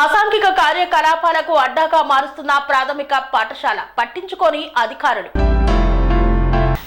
అసాంఘిక కార్యకలాపాలకు అడ్డాగా మారుస్తున్న ప్రాథమిక పాఠశాల పట్టించుకొని అధికారులు.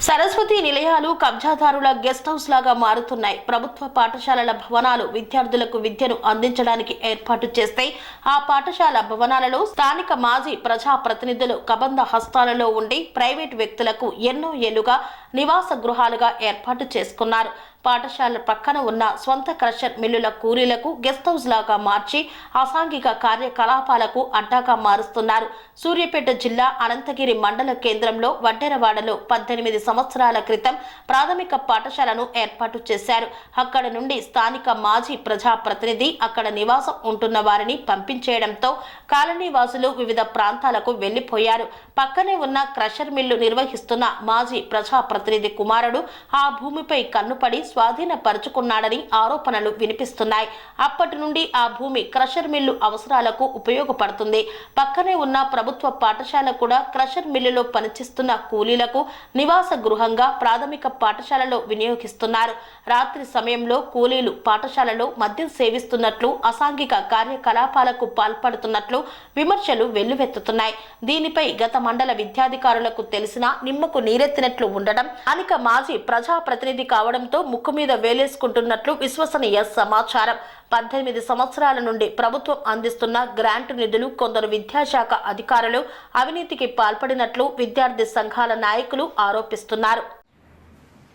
సరస్వతి నిలయాలు కబ్జాదారుల గెస్ట్ హౌస్ లాగా మారుతున్నాయి. ప్రభుత్వ పాఠశాలల భవనాలు విద్యార్థులకు విద్యను అందించడానికి ఏర్పాటు చేస్తే ఆ పాఠశాల భవనాలలో స్థానిక మాజీ ప్రజా ప్రతినిధులు కబంధ హస్తాలలో ఉండి ప్రైవేట్ వ్యక్తులకు ఎన్నో ఏళ్ళుగా నివాస గృహాలుగా ఏర్పాటు చేసుకున్నారు. పాఠశాల పక్కన ఉన్న స్వంత క్రషర్ మిల్లుల కూలీలకు గెస్ట్ హౌస్ లాగా మార్చి అసాంఘిక కార్యకలాపాలకు అడ్డాగా మారుస్తున్నారు. సూర్యాపేట జిల్లా అనంతగిరి మండల కేంద్రంలో వడ్డెరవాడలో పద్దెనిమిది సంవత్సరాల క్రితం ప్రాథమిక పాఠశాలను ఏర్పాటు చేశారు. అక్కడ నుండి స్థానిక మాజీ ప్రజాప్రతినిధి అక్కడ నివాసం ఉంటున్న వారిని పంపించేయడంతో కాలనీ వాసులు వివిధ ప్రాంతాలకు వెళ్ళిపోయారు పక్కనే ఉన్న క్రషర్ మిల్లు నిర్వహిస్తున్న మాజీ ప్రజాప్రతినిధి కుమారుడు ఆ భూమిపై కన్నుపడి స్వాధీనపరుచుకున్నాడని ఆరోపణలు వినిపిస్తున్నాయి. అప్పటి నుండి ఆ భూమి క్రషర్ మిల్లు అవసరాలకు ఉపయోగపడుతుంది. పక్కనే ఉన్న ప్రభుత్వ పాఠశాల కూడా క్రషర్ మిల్లులో పనిచేస్తున్న కూలీలకు నివాస గృహంగా ప్రాథమిక పాఠశాలలో వినియోగిస్తున్నారు. రాత్రి సమయంలో కూలీలు పాఠశాలలో మద్యం సేవిస్తున్నట్లు అసాంఘిక కార్యకలాపాలకు పాల్పడుతున్నట్లు విమర్శలు వెల్లువెత్తుతున్నాయి. దీనిపై గత మండల విద్యాధికారులకు తెలిసినా నిమ్మకు నీరెత్తినట్లు ఉండడం అనిక మాజీ ప్రజాప్రతినిధి కావడంతో ముక్కు మీద వేలేసుకుంటున్నట్లు విశ్వసనీయ సమాచారం పద్దెనిమిది సంవత్సరాల నుండి ప్రభుత్వం అందిస్తున్న గ్రాంట్ నిధులు కొందరు విద్యాశాఖ అధికారులు అవినీతికి పాల్పడినట్లు విద్యార్థి సంఘాల నాయకులు ఆరోపిస్తున్నారు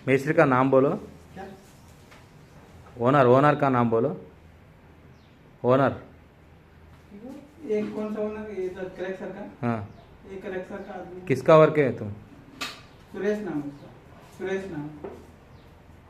मिस्त्री का नाम बोलो क्या ओनर ओनर का नाम बोलो ओनर एक कौन सा ओनर ये तो करेक्ट सर का हाँ ये करेक्ट सर का आदमी किसका वर्क है तुम सुरेश नाम है उसका सुरेश नाम